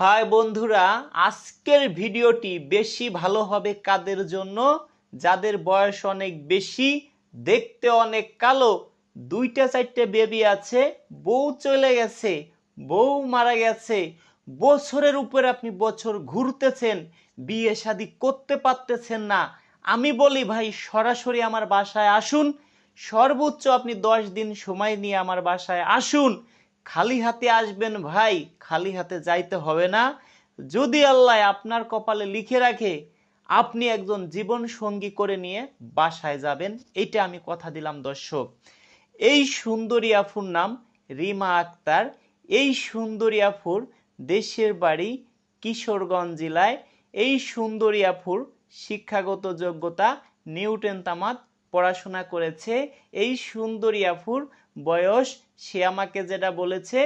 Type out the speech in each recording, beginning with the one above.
High বন্ধুরা, আজকের ভিডিওটি বেশি ভালো হবে কাদের জন্য? যাদের বয়স অনেক বেশি, দেখতে অনেক কালো, দুইটা চারটে বেবি আছে, বউ চলে গেছে, বউ মারা গেছে। বছরের উপরে আপনি বছর ঘুরতেছেন, বিয়ে শাদি করতে পারতেছেন না। আমি বলি ভাই, সরাসরি আমার বাসায় আসুন। সর্বোচ্চ আপনি দশ দিন সময় নিয়ে আমার বাসায় আসুন। খালি হাতে আসবেন ভাই, খালি হাতে যাইতে হবে না। যদি আল্লাহ আপনার কপালে লিখে রাখে, আপনি একজন জীবন সঙ্গী করে নিয়ে বাসায় যাবেন এটা আমি কথা দিলাম দর্শক। এই সুন্দরী আফুর নাম রিমা আক্তার। এই সুন্দরী আফুর দেশের বাড়ি কিশোরগঞ্জ জেলায়। এই সুন্দরী আফুর শিক্ষাগত যোগ্যতা নিউটেন তামাত পড়াশোনা করেছে। এই সুন্দরী আফুর বয়স, সে আমাকে যেটা বলেছে,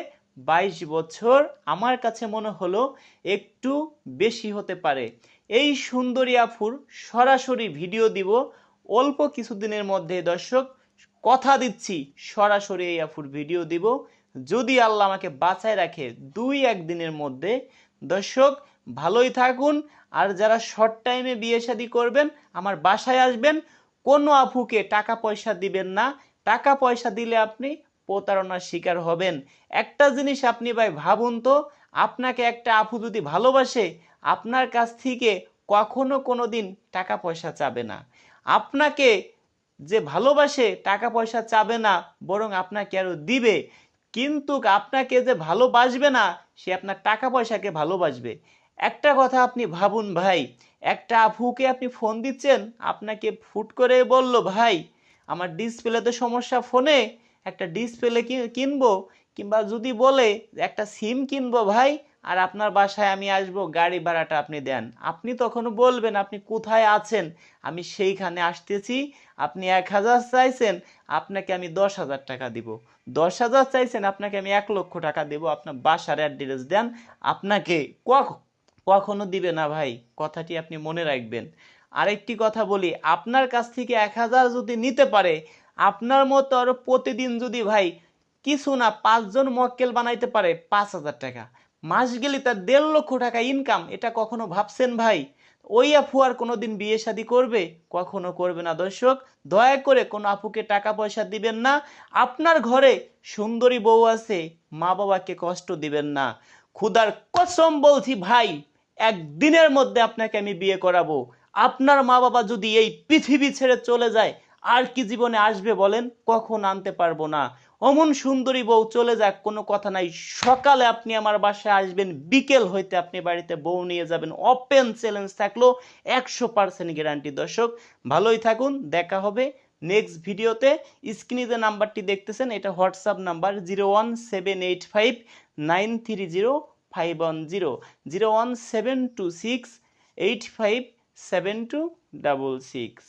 বাইশ বছর, আমার কাছে মনে হলো একটু বেশি হতে পারে। এই সুন্দরী আফুর সরাসরি ভিডিও দিব। অল্প কিছুদিনের মধ্যে দর্শক, কথা দিচ্ছি, সরাসরি এই আফুর ভিডিও দিব। যদি আল্লাহ আমাকে বাঁচায় রাখে দুই একদিনের মধ্যে, দর্শক, ভালোই থাকুন। আর যারা শর্ট টাইমে বিয়ে শাদী করবেন, আমার বাসায় আসবেন, কোনো আফুকে টাকা পয়সা দিবেন না। টাকা পয়সা দিলে আপনি প্রতারণার শিকার হবেন। একটা জিনিস আপনি ভাই ভাবুন তো, আপনাকে একটা আফু যদি ভালোবাসে, আপনার কাছ থেকে কখনো কোনো দিন টাকা পয়সা চাবে না। আপনাকে যে ভালোবাসে টাকা পয়সা চাবে না, বরং আপনাকে আরও দিবে। কিন্তু আপনাকে যে ভালোবাসবে না, সে আপনার টাকা পয়সাকে ভালোবাসবে। একটা কথা আপনি ভাবুন ভাই, একটা আফুকে আপনি ফোন দিচ্ছেন, আপনাকে ফুট করে বলল, ভাই আমার ডিসপ্লেতে সমস্যা ফোনে একটা ডিসপ্লে কিনবো, কিংবা যদি বলে একটা সিম কিনবো ভাই, আর আপনার বাসায় আমি আসব, গাড়ি ভাড়াটা আপনি দেন। আপনি তখন বলবেন, আপনি কোথায় আছেন? আমি সেইখানে আসতেছি, আপনি এক হাজার চাইছেন, আপনাকে আমি দশ হাজার টাকা দিব। দশ হাজার চাইছেন, আপনাকে আমি এক লক্ষ টাকা দেব, আপনার বাসার অ্যাড্রেস দেন। আপনাকে কখ- কখনো দিবে না ভাই, কথাটি আপনি মনে রাখবেন। আরেকটি কথা বলি, আপনার কাছ থেকে এক হাজার যদি নিতে পারে, আপনার মতো আরও প্রতিদিন যদি ভাই কিছু না, পাঁচজন মক্কেল বানাইতে পারে, পাঁচ হাজার টাকা। মাস গেলে তার দেড় লক্ষ টাকা ইনকাম এটা কখনো ভাবছেন ভাই? ওই আপু আর কোনোদিন বিয়ে শাদী করবে? কখনো করবে না দর্শক, দয়া করে কোনো আপুকে টাকা পয়সা দিবেন না। আপনার ঘরে সুন্দরী বউ আছে মা বাবাকে কষ্ট দিবেন না। খুদার কসম বলছি ভাই, একদিনের মধ্যে আপনাকে আমি বিয়ে করাবো। আপনার মা বাবা যদি এই পৃথিবী ছেড়ে চলে যায়, আর কি জীবনে আসবে বলেন? কখন আনতে পারব না। অমন সুন্দরী বউ চলে যাক, কোনো কথা নাই। সকালে আপনি আমার বাসায় আসবেন, বিকেল হইতে আপনি বাড়িতে বউ নিয়ে যাবেন। ওপেন চ্যালেঞ্জ থাকল, একশো পার্সেন্ট গ্যারান্টি দর্শক, ভালোই থাকুন, দেখা হবে নেক্সট ভিডিওতে স্ক্রিনে যে নাম্বারটি দেখতেছেন, এটা WhatsApp number zero one seven eight five nine three zero five one zero zero one seven two six eight five seven two double six